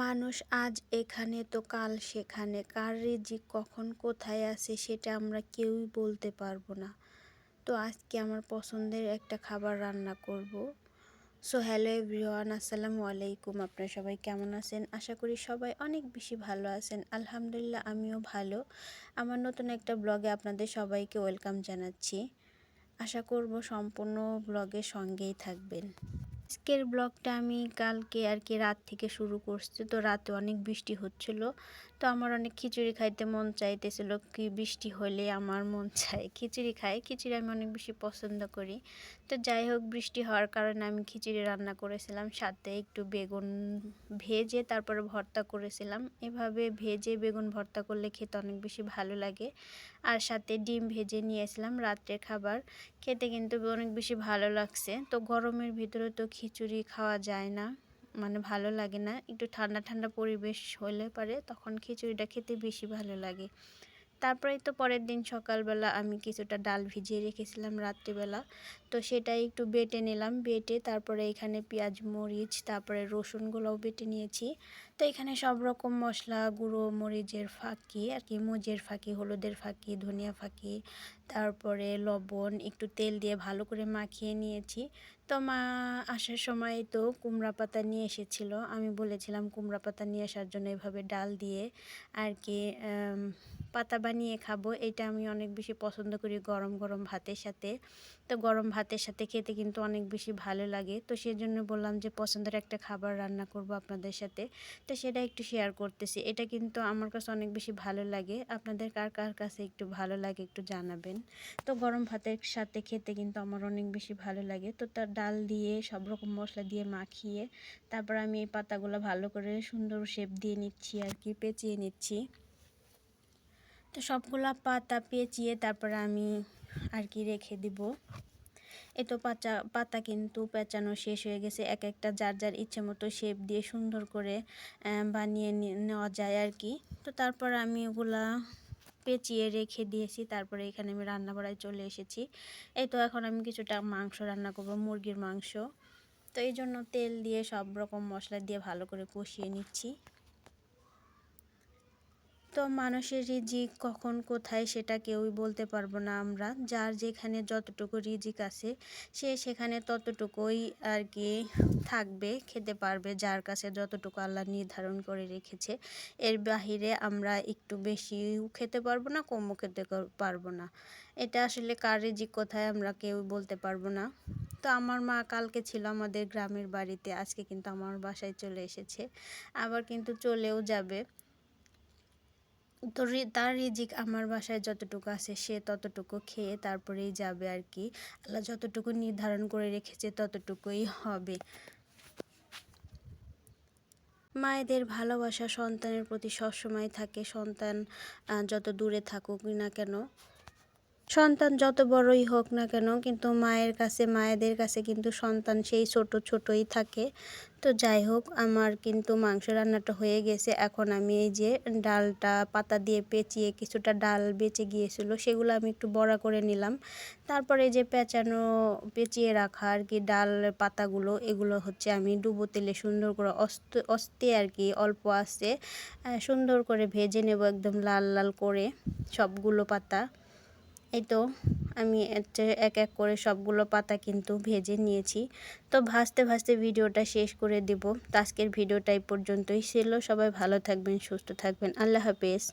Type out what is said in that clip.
মানুষ আজ এখানে, তো কাল সেখানে। কার রিজিক, কখন কোথায় আছে, সেটা আমরা কেউই বলতে পারব না। তো আজকে আমার পছন্দের একটা খাবার রান্না করব। সো হ্যালো এভরিওয়ান আসসালামু আলাইকুম। আপনারা সবাই কেমন আছেন? আশা করি সবাই অনেক বেশি ভালো আছেন। আলহামদুলিল্লাহ, আমিও ভালো। আমার নতুন একটা ব্লগে আপনাদের সবাইকে ওয়েলকাম জানাচ্ছি। আশা করব সম্পূর্ণ ব্লগের সঙ্গেই থাকবেন। আজকের ব্লগটা আমি কালকে আর কি রাত থেকে শুরু করছি। তো রাতে অনেক বৃষ্টি হচ্ছিল। তো আমার অনেক খিচুড়ি খাইতে মন চাইতেছিল। কি বৃষ্টি হলে আমার মন চায় খিচুড়ি খাই। খিচুড়ি আমি অনেক বেশি পছন্দ করি। তো যাই হোক, বৃষ্টি হওয়ার কারণে আমি খিচুড়ি রান্না করেছিলাম। সাথে একটু বেগুন ভেজে তারপরে ভর্তা করেছিলাম। এভাবে ভেজে বেগুন ভর্তা করলে খেতে অনেক বেশি ভালো লাগে। আর সাথে ডিম ভেজে নিয়েছিলাম রাত্রের খাবার। খেতে কিন্তু অনেক বেশি ভালো লাগছে। তো গরমের ভিতরে তো খিচুড়ি খাওয়া যায় না মানে ভালো লাগে না। একটু ঠান্ডা ঠান্ডা পরিবেশ হলে পারে, তখন খিচুড়িটা খেতে বেশি ভালো লাগে। তারপরে তো পরের দিন সকালবেলা আমি কিছুটা ডাল ভিজিয়ে রেখেছিলাম রাত্রিবেলা। তো সেটা একটু বেটে নিলাম, বেটে তারপরে এখানে পেঁয়াজ, মরিচ, তারপরে রসুনগুলোও বেটে নিয়েছি। তো এখানে সব রকম মশলা, গুঁড়ো, মরিচের ফাঁকি, আর কি মরিচের ফাঁকি, হলুদের ফাঁকি, ধনিয়া ফাঁকি, তারপরে লবণ, একটু তেল দিয়ে ভালো করে মাখিয়ে নিয়েছি। তো মা আসার সময় তো কুমড়া পাতা নিয়ে এসেছিল, আমি বলেছিলাম কুমড়া পাতা নিয়ে আসার জন্য এভাবে ডাল দিয়ে আর কি পাতা বানিয়ে খাব, এটা আমি অনেক বেশি পছন্দ করি গরম গরম ভাতের সাথে। তো গরম ভাতের সাথে খেতে কিন্তু অনেক বেশি ভালো লাগে। তো সেই জন্য বললাম যে পছন্দের একটা খাবার রান্না করব আপনাদের সাথে। তো সেটা একটু শেয়ার করতেছি। এটা কিন্তু আমার কাছে অনেক বেশি ভালো লাগে। আপনাদের কার কার কাছে একটু ভালো লাগে একটু জানাবেন। তো গরম ভাতের সাথে খেতে কিন্তু আমার অনেক বেশি ভালো লাগে। তো তার ডাল দিয়ে, সব রকম মশলা দিয়ে মাখিয়ে, তারপর আমি এই পাতাগুলো ভালো করে সুন্দর শেপ দিয়ে নিচ্ছি আর কি, পেঁচিয়ে নিচ্ছি। তো সবগুলা পাতা পেঁচিয়ে তারপরে আমি আর কি রেখে দিব। এ তো পাচা, পাতা কিন্তু পেঁচানো শেষ হয়ে গেছে। এক একটা যার যার ইচ্ছে মতো শেপ দিয়ে সুন্দর করে বানিয়ে নেওয়া যায় আর কি। তো তারপর আমি ওগুলা পেঁচিয়ে রেখে দিয়েছি। তারপরে এখানে আমি রান্না করায় চলে এসেছি। এই তো এখন আমি কিছুটা মাংস রান্না করব, মুরগির মাংস। তো এই জন্য তেল দিয়ে সব রকম মশলা দিয়ে ভালো করে কষিয়ে নিচ্ছি। তো মানুষের রিজিক কখন কোথায় সেটা কেউই বলতে পারব না আমরা। যার যেখানে যতটুকু রিজিক আছে, সে সেখানে ততটুকুই আর কি থাকবে, খেতে পারবে, যার কাছে যতটুকু আল্লাহ নির্ধারণ করে রেখেছে। এর বাহিরে আমরা একটু বেশিও খেতে পারব না, কমও খেতে পারব না। এটা আসলে কার রিজিক কোথায় আমরা কেউ বলতে পারব না। তো আমার মা কালকে ছিল আমাদের গ্রামের বাড়িতে, আজকে কিন্তু আমার বাসায় চলে এসেছে। আবার কিন্তু চলেও যাবে। তো তার রিজিক আমার বাসায় যতটুকু আছে সে ততটুকু খেয়ে তারপরেই যাবে আর কি। আল্লাহ যতটুকু নির্ধারণ করে রেখেছে ততটুকুই হবে। মায়েদের ভালোবাসা সন্তানের প্রতি সবসময় থাকে। সন্তান যত দূরে থাকুক না কেন সন্তান যত বড়ই হোক না কেন, কিন্তু মায়ের কাছে, মায়েদের কাছে কিন্তু সন্তান সেই ছোট ছোটই থাকে। তো যাই হোক, আমার কিন্তু মাংস রান্নাটা হয়ে গেছে। এখন আমি এই যে ডালটা, পাতা দিয়ে পেঁচিয়ে কিছুটা ডাল বেঁচে গিয়েছিল, সেগুলো আমি একটু বড়া করে নিলাম। তারপরে যে পেঁচানো, পেঁচিয়ে রাখা আর কি ডাল, পাতাগুলো, এগুলো হচ্ছে আমি ডুবো তেলে সুন্দর করে অস্ত, অস্তে আর কি অল্প আসতে সুন্দর করে ভেজে নেব একদম লাল লাল করে সবগুলো পাতা। এই তো, আমি এক এক করে সবগুলো পাতা কিন্তু ভেজে নিয়েছি। তো ভাসতে ভাসতে ভিডিওটা শেষ করে দেব। তো আজকের ভিডিওটা এই পর্যন্তই ছিল। সবাই ভালো থাকবেন, সুস্থ থাকবেন। আল্লাহ হাফেজ।